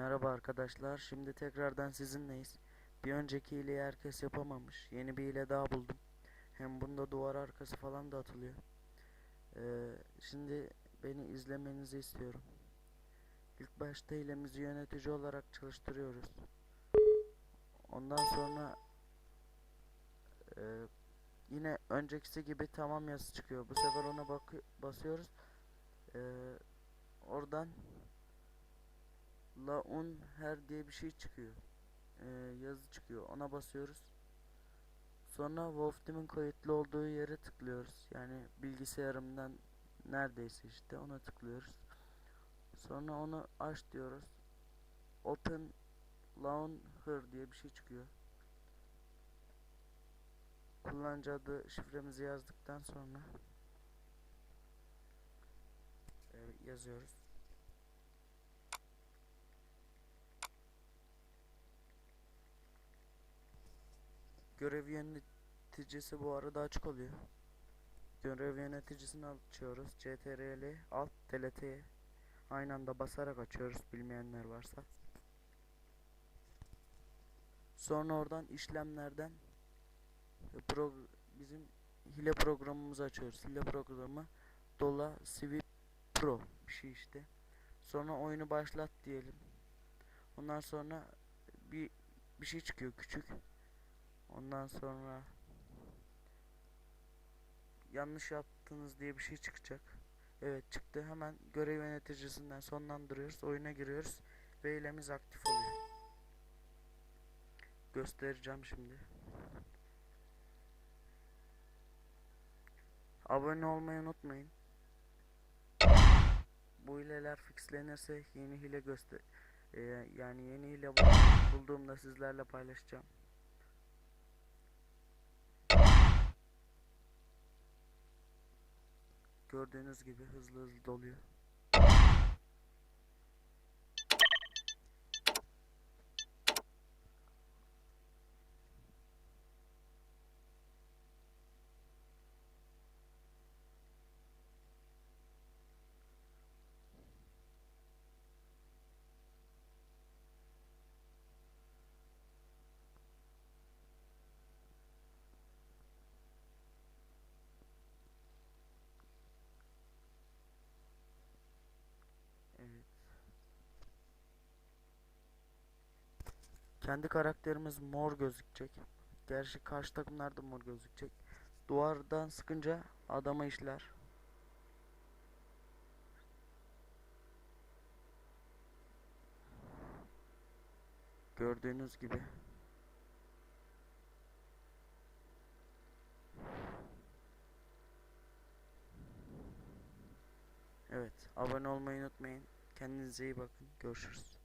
Merhaba arkadaşlar. Şimdi tekrardan sizinleyiz. Bir önceki hileyi herkes yapamamış. Yeni bir hile daha buldum. Hem bunda duvar arkası falan da atılıyor. Ee, şimdi beni izlemenizi istiyorum. İlk başta hilemizi yönetici olarak çalıştırıyoruz. Ondan sonra e, yine öncekisi gibi tamam yazısı çıkıyor. Bu sefer ona basıyoruz. Ee, oradan La un her diye bir şey çıkıyor. Ee, yazı çıkıyor. Ona basıyoruz. Sonra Wolfteam'in kayıtlı olduğu yere tıklıyoruz. Yani bilgisayarımdan neredeyse işte ona tıklıyoruz. Sonra onu aç diyoruz. Open Laun Her diye bir şey çıkıyor. Kullanıcı adı şifremizi yazdıktan sonra e, yazıyoruz. Görev yöneticisi bu arada açık oluyor. Görev yöneticisini açıyoruz. CTRL alt TLT aynı anda basarak açıyoruz bilmeyenler varsa. Sonra oradan işlemlerden pro bizim hile programımızı açıyoruz. Hile programı Dola Sweep Pro bir şey işte. Sonra oyunu başlat diyelim. Ondan sonra bir bir şey çıkıyor küçük. Ondan sonra yanlış yaptınız diye bir şey çıkacak. Evet çıktı. Hemen görev yöneticisinden sonlandırıyoruz. Oyuna giriyoruz. Ve eylemiz aktif oluyor. Göstereceğim şimdi. Abone olmayı unutmayın. Bu hileler fixlenirse yeni hile göster e, yani yeni hile bul- bulduğumda sizlerle paylaşacağım. Gördüğünüz gibi hızlı hızlı doluyor. Evet. Kendi karakterimiz mor gözükecek. Gerçi karşı takımlarda mor gözükecek. Duvardan sıkınca adama işler. Gördüğünüz gibi. Evet, abone olmayı unutmayın. Kendinize iyi bakın. Görüşürüz.